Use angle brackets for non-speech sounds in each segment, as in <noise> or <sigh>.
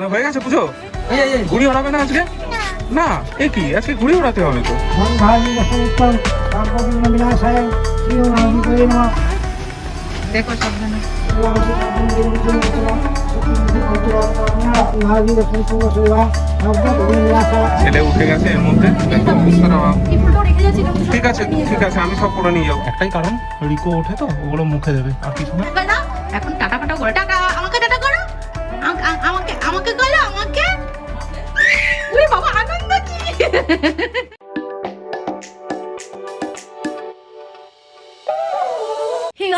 মানে হয়ে গেছে পুজো। ঘুড়ি ওড়াবে না আজকে? না এ কি? আজকে ঘুড়ি ওড়াতে হবে তো। দেখো সাবধানে। ছেলে উঠে গেছে এর মধ্যে। ঠিক আছে ঠিক আছে আমি সব করে নিয়ে যাব। একটাই কারণ রিকো ওঠে তো ওগুলো মুখে দেবে আর কিছু না। এখন টাটা ফাটা করে টাটা! আমাকে করো আমাকে? উনি বাবা আনন্দ কি?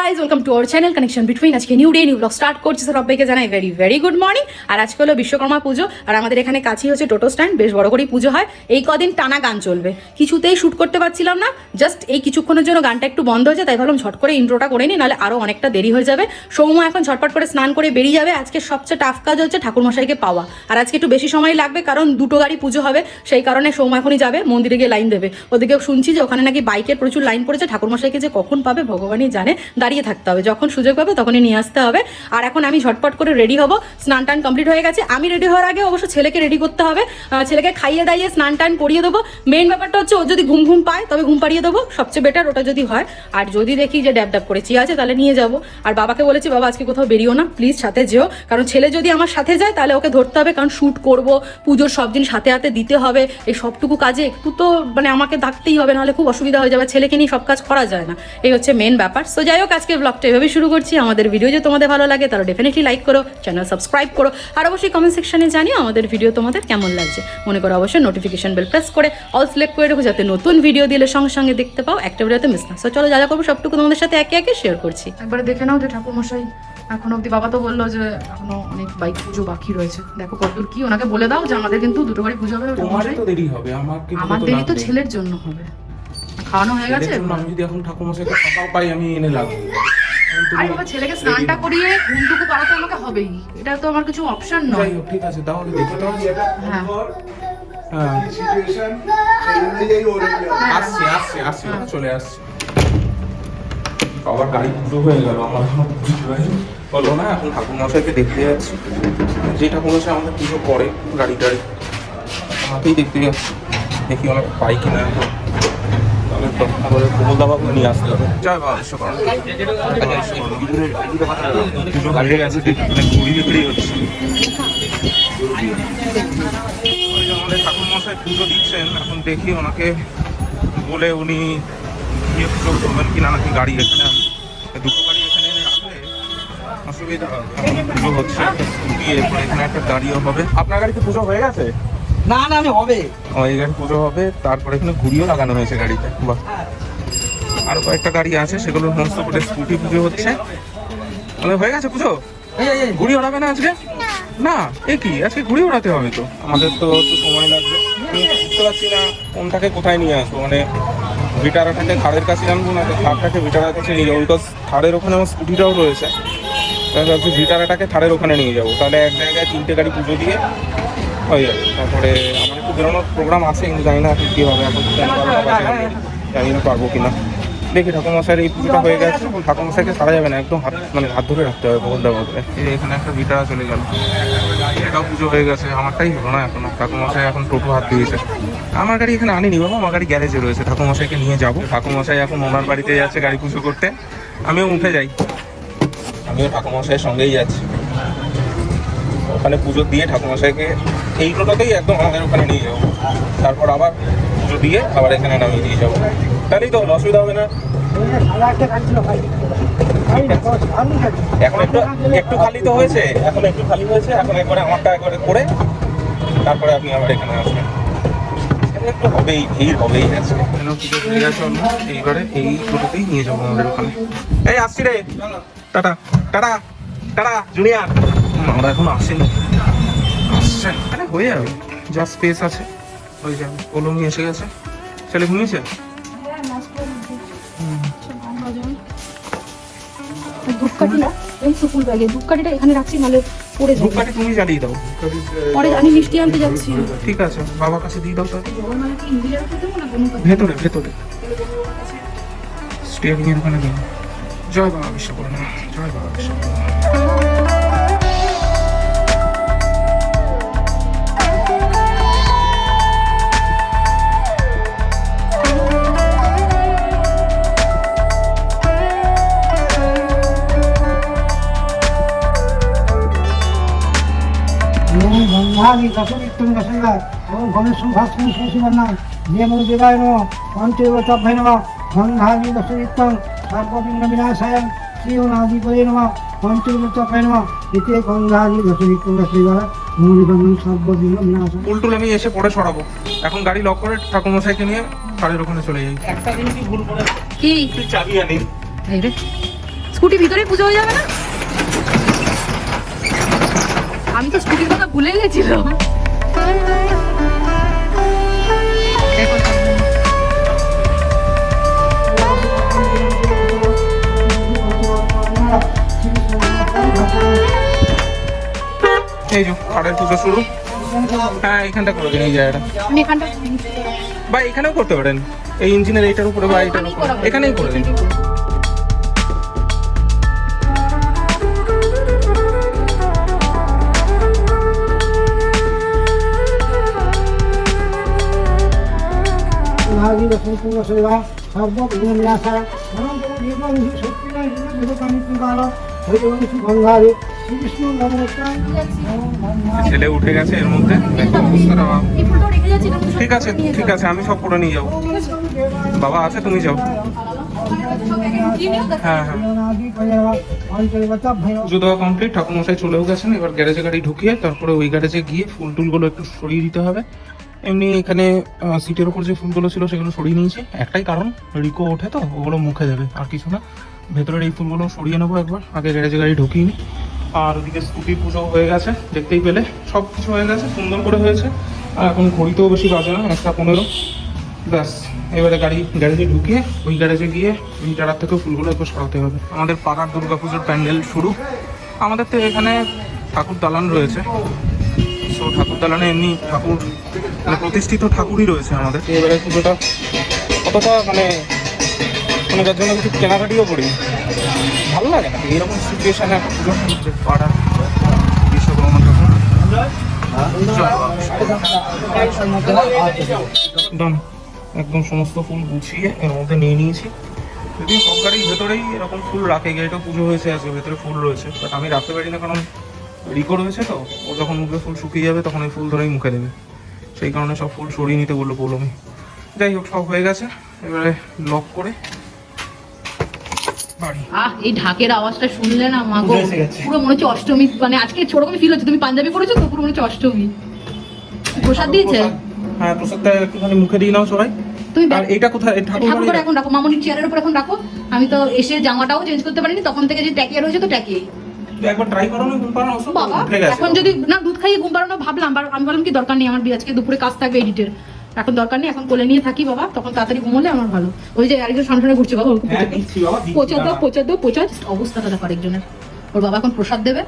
Guys welcome to our channel connection between আজকে new day new blog start করছি। সবাইকে জানাই ভেরি ভেরি গুড মর্নিং আর আজকে হলো বিশ্বকর্মা পুজো। আর আমাদের এখানে কাছেই হচ্ছে টোটো স্ট্যান্ড বেশ বড় করেই পুজো হয়। এই কদিন টানা গান চলবে। কিছুতেই শ্যুট করতে পারছিলাম না। জাস্ট এই কিছুক্ষণের জন্য গানটা একটু বন্ধ হয়েছে, তাই ভাবলাম ঝট করে ইন্ট্রোটা করে নিই, নাহলে আরও অনেকটা দেরি হয়ে যাবে। সৌম্য এখন ঝটপট করে স্নান করে বেরিয়ে যাবে। আজকে সবচেয়ে টাফ কাজ হচ্ছে ঠাকুরমশাইকে পাওয়া। আর আজকে একটু বেশি সময় লাগবে, কারণ দুটো গাড়ি পুজো হবে। সেই কারণে সৌম্য এখনই যাবে, মন্দিরে গিয়ে লাইন দেবে। ওদিকে শুনছি যে ওখানে নাকি বাইকের প্রচুর লাইন পড়েছে। ঠাকুরমশাইকে যে কখন পাবে, ভগবানই জানে। দাঁড়িয়ে থাকতে হবে। যখন সুযোগ পাবে তখনই নিয়ে আসতে হবে। আর এখন আমি ঝটপট করে রেডি হব। স্নান টান কমপ্লিট হয়ে গেছে। আমি রেডি হওয়ার আগে অবশ্য ছেলেকে রেডি করতে হবে। ছেলেকে খাইয়ে দাইয়ে স্নান টান করিয়ে দেবো। মেন ব্যাপারটা হচ্ছে ও যদি ঘুম ঘুম পায় তবে ঘুম পাড়িয়ে দেবো। সবচেয়ে বেটার ওটা যদি হয়। আর যদি দেখি যে ড্যাব ড্যাব করে চিয়া আছে, তাহলে নিয়ে যাব। আর বাবাকে বলেছি, বাবা, আজকে কোথাও বেরিও না। প্লিজ সাথে যেও। কারণ ছেলে যদি আমার সাথে যায়, তাহলে ওকে ধরতে হবে। কারণ শ্যুট করব, পুজোর সব দিন সাথে হাতে দিতে হবে। এই সবটুকু কাজে একটু তো মানে আমাকে থাকতেই হবে, নাহলে খুব অসুবিধা হয়ে যাবে। ছেলেকে নিয়ে সব কাজ করা যায় না। এই হচ্ছে মেন ব্যাপার। সো যাই হোক আজকে ব্লগটা এভাবে শুরু করছি। আমাদের ভিডিও যে তোমাদের ভালো লাগে তাহলে ডেফিনেটলি লাইক করো চ্যানেল সাবস্ক্রাইব করো আর অবশ্যই কমেন্ট সেকশনে জানিও আমাদের ভিডিও তোমাদের কেমন লাগছে। মনে করো অবশ্যই নোটিফিকেশন বেল প্রেস করে অল সিলেক্ট করে রাখো যাতে নতুন ভিডিও দিলে সঙ্গে সঙ্গে দেখতে পাও একটা ভিডিওতে মিস না। সো চলো যা যা করব সবটুকু তোমাদের সাথে একে একে শেয়ার করছি। একবারে দেখে নাও যে ঠাকুর মশাই এখন অব্দি বাবা তো বলল যে এখনও অনেক বাইক পুজো বাকি রয়েছে। দেখো কতদূর কি ওনাকে বলে দাও যে আমাদের কিন্তু দুটো বাড়ি পুজো হবে ঠাকুর তোমারই মশাই। তো দেরি হবে আমার দেরি তো ছেলের জন্য হবে। খাওয়ানো হয়ে গেছে? আমি যদি এখন ফাঁকাও পাই আমি এনে লাগবো। আরে বাবা ছেলেকে স্নানটা করিয়ে ঘুমটুকু করাতে আমাকে হবেই। এটা তো আমার কিছু অপশন নয়। যাই হোক ঠিক আছে তাহলে দেখে তো হ্যাঁ। হ্যাঁ। আসছি আসছি আসছি চলে আসছি। বাবার গাড়ি পুজো হয়ে গেল আমার বলল না এখন ঠাকুর মশাইকে দেখতে যাচ্ছি। যে ঠাকুর মশাই আমাদের পুজো করে গাড়ি টাড়ি আমাকেই দেখতে যাচ্ছি। দেখি অনেক পাই কিনা। এখন তাহলে তো আমাদের নিয়ে আসতে হবে জয় বাবা বিশ্বকর্মা। পুজো গাড়ি গেছে মানে বিক্রি হচ্ছে আমাদের ঠাকুর পুজো দিচ্ছেন, এখন দেখি ওনাকে বলে উনি গিয়ে পুজো করবেন কিনা নাকি গাড়ি এখানে দুটো গাড়ি এখানে রাখলে অসুবিধা পুজো হচ্ছে একটা এখানে একটা গাড়িও হবে। আপনার গাড়িতে পুজো হয়ে গেছে? না না আমি হবে। ও এই গাড়ি পুজো হবে তারপরে এখানে ঘুড়িও লাগানো হয়েছে গাড়িতে বাহ। আরও কয়েকটা গাড়ি আছে সেগুলো সমস্ত করে স্কুটি পুজো হচ্ছে। মানে হয়ে গেছে পুজো? এই, এই, এই। ঘুড়ি ওড়াবে না আজকে? না। এ কি? আজকে ঘুড়ি ওড়াতে হবে তো। আমাদের তো একটু সময় লাগবে। আমি বুঝতে পারছি না কোনটাকে কোথায় নিয়ে আসব? মানে ভিটারাটাকে থারের কাছে আনব না থারটাকে ভিটারার কাছে নিয়ে যাব? বিকজ থারের ওখানে আমার স্কুটিটাও রয়েছে। তাহলে ভাবছি ভিটারাটাকে থারের ওখানে নিয়ে যাব। তাহলে এক জায়গায় তিনটে গাড়ি পুজো দিয়ে যাবে তারপরে আমার একটু বেরোনোর প্রোগ্রাম আছে, কিন্তু জানি না কী হবে, এখন জানি না পারব কিনা। দেখি ঠাকুরমশাইয়ের এই পুজোটা হয়ে গেছে, এখন ঠাকুরমশাইকে সারা যাবে না, একদম হাত মানে হাত ধরে রাখতে হবে বলতে বলতে এখানে একটা ভিটা চলে গেল। এটাও পুজো হয়ে গেছে, আমারটাই হলো না এখনও। ঠাকুরমশাই এখন টোটো হাত দিয়েছে। আমার গাড়ি এখানে আনিনি বাবা, আমার গাড়ি গ্যারেজে রয়েছে। ঠাকুরমশাইকে নিয়ে যাব। ঠাকুরমশাই এখন ওনার বাড়িতে যাচ্ছে গাড়ি পুজো করতে। আমিও উঠে যাই। আমিও ঠাকুরমশাইয়ের সঙ্গেই যাচ্ছি। ওখানে পুজো দিয়ে ঠাকুরমশাইকে এই টোটোতেই একদম আমাদের ওখানে নিয়ে যাব। তারপর আবার পুজো দিয়ে আবার এখানে নামিয়ে দিয়ে যাব। তাহলেই তো অসুবিধা হবে না। এখন একটু একটু খালি তো হয়েছে। এখন একটু খালি হয়েছে। এখন একবারে আমারটা একবারে করে তারপরে আপনি আবার এখানে আসবেন। একটু হবেই ভিড় হবেই আজকে। এইবারে এই নিয়ে যাব আমাদের ওখানে। এই আসছি রে। টাটা। টাটা। Tata junior. আমরা এখন আসেনি। আসছেন। হয়ে যাবে। যা স্পেস আছে ওই যে কলমি এসে গেছে। ছেলে ঘুমিয়েছে? ধূপকাঠি এই ব্যাগে ধূপকাঠিটা এখানে রাখছি নাহলে পড়ে যাবে। ধূপকাঠি তুমি জ্বালিয়ে দাও। পরে আমি মিষ্টি আনতে যাচ্ছি। ঠিক আছে বাবার কাছে দিয়ে দাও তো ভেতরে ভেতরে। স্টিয়ারিং এর ওখানে জয় বাবা বিশ্বকর্মা জয় বাবা বিশ্বকর্মা। ওম গঙ্গানি দশমিত্তম দশমিবা ওম গণেশ ভাস্কর শিশিবর্ণাম নিয়ম দেবায় নম পঞ্চদেবতাভ্যে নম। গঙ্গানি দশমিত্তম সর্ববিঘ্ন বিনাশায় শ্রীনাদিপয়ে নম। পঞ্চদেবতাভ্যে নম। এতে গঙ্গানি দশমিত্তম দশমিবা মূলগণ সর্ববিঘ্ন বিনাশায় ফুল টুল আমি এসে পরে সরাবো। এখন গাড়ি লক করে ঠাকুরমশাইকে নিয়ে বাড়ির ওখানে চলে যাই। একটা জিনিসই ভুল করে কি? চাবি আনি। এই রে স্কুটি ভিতরে পুজো হয়ে যাবে না? আমি তো স্কুটির কথা ভুলে গেছিলাম। এই যে ঘরের পুজো শুরু। হ্যাঁ এখানটা করে দিন এই জায়গাটা। আমি এখানটা বা এখানেও করতে পারেন। এই ইঞ্জিনের এইটার উপরে বা এইটার উপরে। এখানেই করে দিন। ছেলে উঠে গেছে এর মধ্যে। ঠিক আছে ঠিক আছে, আমি সব করে নিয়ে যাব। বাবা আছে, তুমি যাও। হ্যাঁ হ্যাঁ। কমপ্লিট চলেও গেছেন। এবার গ্যারেজে গাড়ি ঢুকিয়ে তারপরে ওই গ্যারেজে গিয়ে ফুল টুলগুলো একটু সরিয়ে দিতে হবে। এমনি এখানে সিটের উপর যে ফুলগুলো ছিল সেগুলো সরিয়ে নিয়েছি। একটাই কারণ, রিকো ওঠে তো, ওগুলো মুখে দেবে, আর কিছু না। ভেতরের এই ফুলগুলো সরিয়ে নেব একবার, আগে গ্যারেজে গাড়ি ঢুকিয়ে নিই আর ওদিকে স্কুটি পুজো হয়ে গেছে, দেখতেই পেলে সব কিছু হয়ে গেছে, সুন্দর করে হয়েছে। আর এখন ঘড়িতেও বেশি বাজে না, একটা পনেরো। ব্যাস, এবারে গাড়ি, গ্যারেজে ঢুকিয়ে, ওই গ্যারেজে গিয়ে ওই জায়গার থেকে ফুলগুলো একটু সরাতে হবে। আমাদের পাড়ার দুর্গাপুজোর প্যান্ডেল শুরু। আমাদের তো এখানে ঠাকুর দালান রয়েছে। সো ঠাকুর দালানে এমনি ঠাকুর মানে প্রতিষ্ঠিত ঠাকুরই রয়েছে আমাদের। এবারে পুজোটা অতটা মানে মানে যার জন্য কিছু কেনাকাটিও করি? ভালো লাগে না? এরকম সিচুয়েশনে পুজো পাড়ার বিশ্বকর্মা ঠাকুর। একদম একদম সমস্ত ফুল গুছিয়ে এর মধ্যে নিয়ে নিয়েছি। যদি সব গাড়ির ভেতরেই এরকম ফুল রাখে গেটও পুজো হয়েছে আজকে ভেতরে ফুল রয়েছে বাট আমি রাখতে পারি না কারণ রিকো রয়েছে তো? ও যখন মুখে ফুল শুকিয়ে যাবে তখন এই ফুল ধরেই মুখে দেবে। সেই কারণে সব ফুল সরিয়ে নিতে বলল পৌলমি। যাই হোক সব হয়ে গেছে। এবারে লক করে আহ এই ঢাকের আওয়াজটা শুনলে না মা গো? পুজো এসে গেছে। পুরো মনে হচ্ছে অষ্টমী মানে আজকে ছোটরকম ফিল হচ্ছে। তুমি পাঞ্জাবি পরেছো তো? পুরো মনে হচ্ছে অষ্টমী। প্রসাদ দিয়েছে? হ্যাঁ প্রসাদটা একটুখানি মুখে দিয়ে নাও সবাই। তুমি আর এটা কোথায়? ঠাকুর ঠাকুর এখন রাখো। মামনির চেয়ারের উপর এখন রাখো। আমি তো এসে জামাটাও চেঞ্জ করতে পারিনি। তখন থেকে যে ট্যাকিয়ে রয়েছে তো ট্যাকিয়ে একবার ট্রাই করো না ঘুম পাড়ানো ওষুধ বাবা উঠে গেছে। এখন যদি না দুধ খাইয়ে ঘুম পাড়ানো ভাবলাম আমি বললাম কি দরকার নেই আমার আজকে দুপুরে কাজ থাকবে এডিটের এখন দরকার নেই এখন কোলে নিয়ে থাকি বাবা তখন তাড়াতাড়ি ঘুমোলে আমার ভালো। ওই যে আরেকজন সন্ধানে ঘুরছে বাবা ওরকম পোচা দাও। পোচা দাও পোচা অবস্থাটা দেখো আরেকজনের। ওর বাবা এখন প্রসাদ দেবে।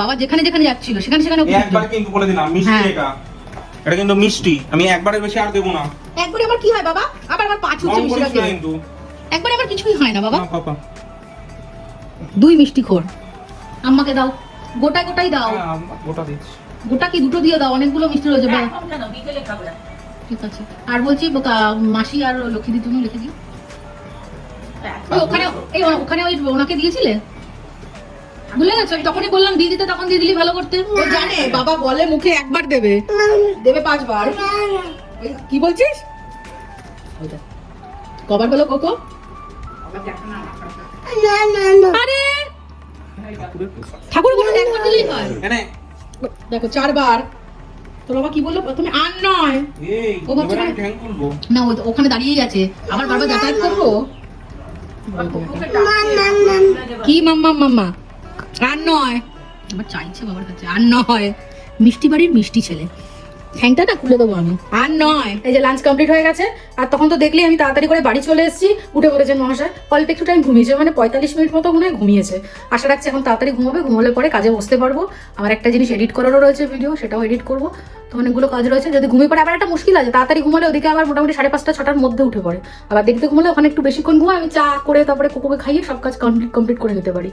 বাবা যেখানে যেখানে যাচ্ছিল সেখানে সেখানে একবার কিন্তু বলে দিলাম মিষ্টি হ্যাঁ। এটা। এটা কিন্তু মিষ্টি। আমি একবারের বেশি আর দেবো না। একবারে আমার কি হয় বাবা? আবার আমার পাঁচ হচ্ছে মিষ্টি কিন্তু। একবারে আমার কিছুই হয় না বাবা। দুই মিষ্টি খোর। আম্মাকে দাও। গোটা গোটাই দাও। হ্যাঁ, গোটা দিচ্ছি। গোটা কি? দুটো দিয়ে দাও অনেকগুলো মিষ্টি রয়েছে বাবা ঠিক আছে। আর বলছি মাসি আর লক্ষ্মী দিদি তুমি লিখে দিও। ওখানে এই ওখানে ওই ওনাকে দিয়েছিলে? ভুলে গেছো? তখনই বললাম দিয়ে দিতে তখন দিয়ে দিলি ভালো করতে। ও জানে বাবা বলে মুখে একবার দেবে। দেবে পাঁচবার। কি বলছিস? কবার বলো কোকো আরে! ঠাকুর কোনো একবার দিলেই হয়। দেখো চারবার। তোর বাবা কি বলল? প্রথমে আর নয়। ও ভাবছে না- ওখানে দাঁড়িয়েই আছে। আবার বারবার যাতায়াত করব? কি মাম্মা মাম্মা আর নয়। আমার চাইছে বাবার কাছে। আর নয়। মিষ্টি বাড়ির মিষ্টি ছেলে। ঠ্যাংটা না খুলে দেবো আমি? আর নয়। এই যে লাঞ্চ কমপ্লিট হয়ে গেছে আর তখন তো দেখলি আমি তাড়াতাড়ি করে বাড়ি চলে এসেছি। উঠে পড়েছেন মহাশয়। অল্প একটু টাইম ঘুমিয়েছে মানে পঁয়তাল্লিশ মিনিট মতো মনে হয় ঘুমিয়েছে। আশা রাখছি এখন তাড়াতাড়ি ঘুমাবে ঘুমোলে পরে কাজে বসতে পারব। আমার একটা জিনিস এডিট করারও রয়েছে ভিডিও সেটাও এডিট করব। তো অনেকগুলো কাজ রয়েছে যদি ঘুমিয়ে পড়ে আবার একটা মুশকিল আছে তাড়াতাড়ি ঘুমালে ওদিকে আবার মোটামুটি সাড়ে পাঁচটা ছটার মধ্যে উঠে পড়ে। আবার দেখতে ঘুমালে ওখানে একটু বেশিক্ষণ ঘুমায় আমি চা করে তারপরে কুকুকে খাইয়ে সব কাজ কমপ্লিট কমপ্লিট করে নিতে পারি।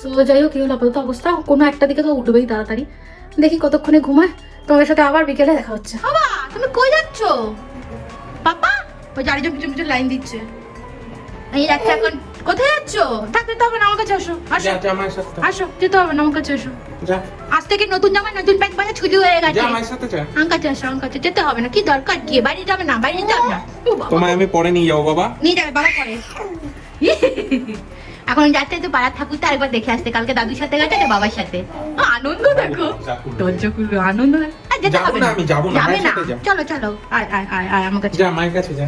সো যাই হোক কি হলো আপাতত অবস্থা। কোনো একটা দিকে তো উঠবেই তাড়াতাড়ি। দেখি কতক্ষণে ঘুমায়। তোমাদের সাথে আবার বিকেলে দেখা হচ্ছে। বাবা তুমি কই যাচ্ছ? পাপা? ওই চারিজন পিছন পিছন লাইন দিচ্ছে। এই যাচ্ছে এখন কোথায় যাচ্ছ? থাকতে তো হবে না আমার কাছে আসো। আসো। সাথে আসো যেতে হবে না আমার কাছে আসো। যা। আজ থেকে নতুন জামা নতুন প্যান্ট পরে ছুটি হয়ে গেছে। যা মায়ের সাথে যা। আমার কাছে আসো আমার কাছে। যেতে হবে না কি দরকার কি? বাইরে যাবে না বাইরে যাবে না। তোমায় আমি পরে নিয়ে যাব বাবা। নিয়ে যাবে বাবা পরে। <laughs> এখন যাচ্ছে তো পাড়ার ঠাকুরটা একবার দেখে আসতে কালকে দাদুর সাথে গেছে না বাবার সাথে। আনন্দ দেখো। দরজা খুলবে আনন্দ আর যেতে হবে না, যাব চলো চলো আয় আয় আয় আয় আমার কাছে। যা মায়ের কাছে যা।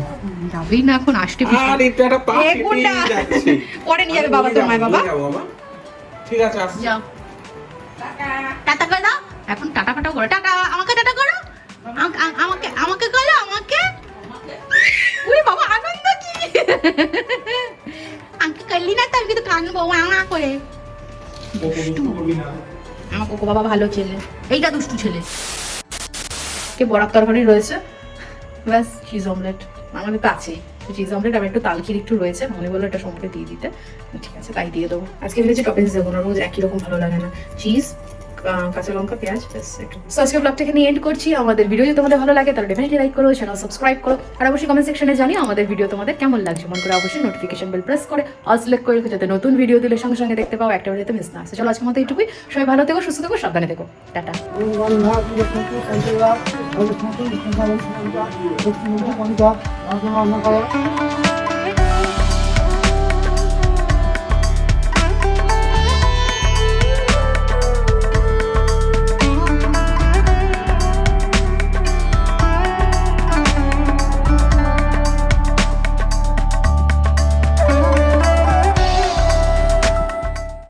যাবেই না এখন আসতে আর এটা একটা পা এ কেটেই গুন্ডা। যাচ্ছে। <laughs> পরে নিয়ে যাবে বাবা তোর মায় বাবা। নিয়ে যাব বাবা। ঠিক আছে যাও। টাটা করে দাও। এখন টাটা ফাটা করো। টাটা আমাকে টাটা করো। আমাকে আমাকে করো আমাকে। উই বাবা আনন্দ কি? <laughs> কিন্তু কানবো আমা করে। আমার কোকো বাবা ভালো ছেলে। এইটা দুষ্টু ছেলে। কে বরাক তরকারি রয়েছে? ব্যাস চিজ অমলেট আমাদের তো আছে চিজ অমলেট আবার একটু তালখির একটু রয়েছে। মনে বলল এটা সম্পর্কে দিয়ে দিতে। ঠিক আছে, তাই দিয়ে দেবো। আজকে ভেবেছি টপিংস দেবো না। রোজ একই রকম ভালো লাগে না। চিজ কাঁচা লঙ্কা পেঁয়াজ সো আজকে ব্লগটা এখানে এন্ড করছি। আমাদের ভিডিও যদি তোমাদের ভালো লাগে তাহলে ডেফিনেটলি লাইক করো চ্যানেল সাবস্ক্রাইব করো। আর অবশ্যই কমেন্ট সেকশনে জানিও আমাদের ভিডিও তোমাদের কেমন লাগছে। মন করে অবশ্যই নোটিফিকেশন বেল প্রেস করে অল সিলেক্ট করে যাতে নতুন ভিডিও দিলে সঙ্গে সঙ্গে দেখতে পাও একটা ভিডিওতে মিস না আসে। চলো আজকের মতো এইটুকুই। সবাই ভালো থেকো সুস্থ থেকো সাবধানে থেকো। টাটা।